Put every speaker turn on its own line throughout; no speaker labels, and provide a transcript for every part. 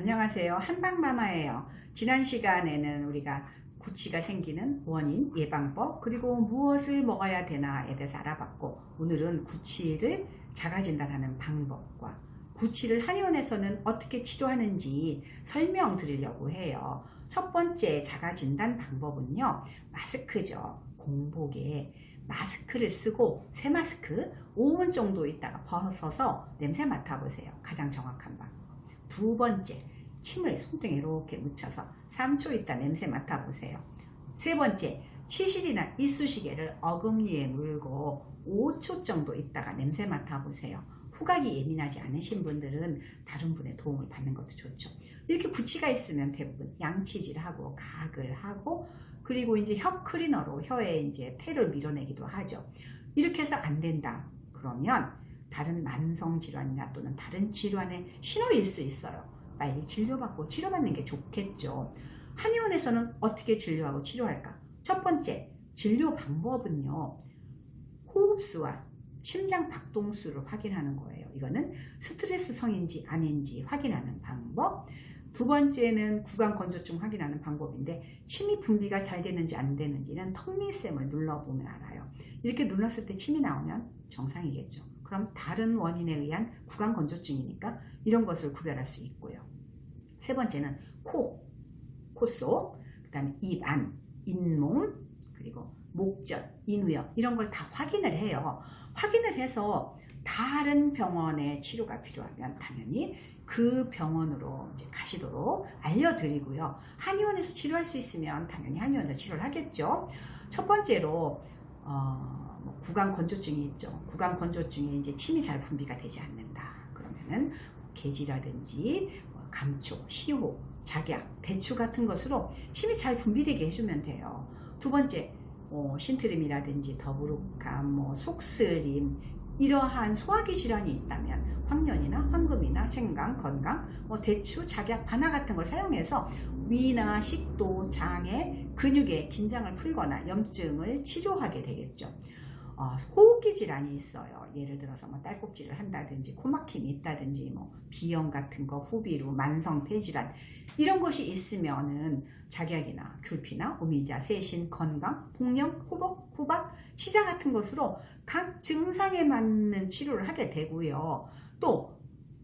안녕하세요. 한방마마예요. 지난 시간에는 우리가 구취가 생기는 원인, 예방법, 그리고 무엇을 먹어야 되나에 대해서 알아봤고, 오늘은 구취를 자가진단하는 방법과 구취를 한의원에서는 어떻게 치료하는지 설명 드리려고 해요. 첫 번째 자가진단 방법은요, 마스크죠. 공복에 마스크를 쓰고 새 마스크 5분 정도 있다가 벗어서 냄새 맡아보세요. 가장 정확한 방법. 두 번째, 침을 손등에 이렇게 묻혀서 3초 있다 냄새 맡아보세요. 세 번째, 치실이나 이쑤시개를 어금니에 물고 5초 정도 있다가 냄새 맡아보세요. 후각이 예민하지 않으신 분들은 다른 분의 도움을 받는 것도 좋죠. 이렇게 구취가 있으면 대부분 양치질하고 각을 하고 그리고 이제 혀 클리너로 혀에 이제 테를 밀어내기도 하죠. 이렇게 해서 안 된다. 그러면 다른 만성 질환이나 또는 다른 질환의 신호일 수 있어요. 빨리 진료받고 치료받는 게 좋겠죠. 한의원에서는 어떻게 진료하고 치료할까? 첫 번째, 진료 방법은요. 호흡수와 심장 박동수를 확인하는 거예요. 이거는 스트레스성인지 아닌지 확인하는 방법. 두 번째는 구강 건조증 확인하는 방법인데 침이 분비가 잘 되는지 안 되는지는 턱밑샘을 눌러보면 알아요. 이렇게 눌렀을 때 침이 나오면 정상이겠죠. 그럼 다른 원인에 의한 구강 건조증이니까 이런 것을 구별할 수 있고요. 세 번째는 코, 코 속, 그 다음에 입 안, 잇몸, 그리고 목젖, 인후엽 이런 걸 다 확인을 해요. 확인을 해서 다른 병원의 치료가 필요하면 당연히 그 병원으로 이제 가시도록 알려드리고요. 한의원에서 치료할 수 있으면 당연히 한의원에서 치료를 하겠죠. 첫 번째로 어, 뭐 구강 건조증이 있죠. 구강 건조증에 이제 침이 잘 분비가 되지 않는다. 그러면은 개지라든지 뭐 감초, 시호, 작약, 대추 같은 것으로 침이 잘 분비되게 해주면 돼요. 두 번째, 뭐 신트림이라든지 더부룩함, 뭐 속쓰림 이러한 소화기 질환이 있다면 황련이나 황금이나 생강, 건강, 뭐 대추, 작약, 바나 같은 걸 사용해서 위나 식도, 장애, 근육의 긴장을 풀거나 염증을 치료하게 되겠죠. 어, 호흡기 질환이 있어요. 예를 들어서 뭐 딸꾹질을 한다든지 코막힘이 있다든지 뭐 비염 같은 거, 후비루, 만성 폐질환 이런 것이 있으면은 작약이나 귤피나 오미자, 세신, 건강, 복령, 후복, 후박, 치자 같은 것으로 각 증상에 맞는 치료를 하게 되고요. 또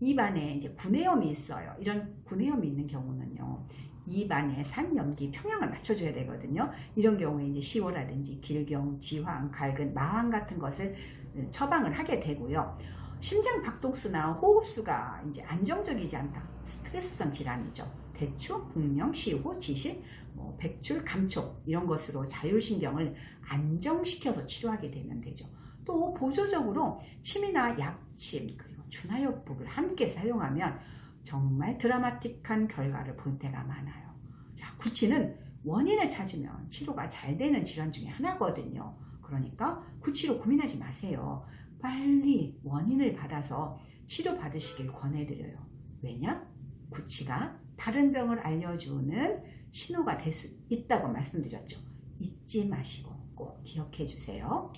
입안에 이제 구내염이 있어요. 이런 구내염이 있는 경우는요. 입안에 산, 염기, 평양을 맞춰줘야 되거든요. 이런 경우에 이제 시호라든지 길경, 지황, 갈근, 마황 같은 것을 처방을 하게 되고요. 심장 박동수나 호흡수가 이제 안정적이지 않다. 스트레스성 질환이죠. 대추, 복령, 시호, 지실, 뭐 백출, 감촉 이런 것으로 자율신경을 안정시켜서 치료하게 되면 되죠. 또 보조적으로 침이나 약침 그리고 준하요법을 함께 사용하면 정말 드라마틱한 결과를 볼 때가 많아요. 자, 구취는 원인을 찾으면 치료가 잘 되는 질환 중에 하나거든요. 그러니까 구취로 고민하지 마세요. 빨리 원인을 받아서 치료 받으시길 권해드려요. 왜냐? 구취가 다른 병을 알려주는 신호가 될 수 있다고 말씀드렸죠. 잊지 마시고 꼭 기억해 주세요.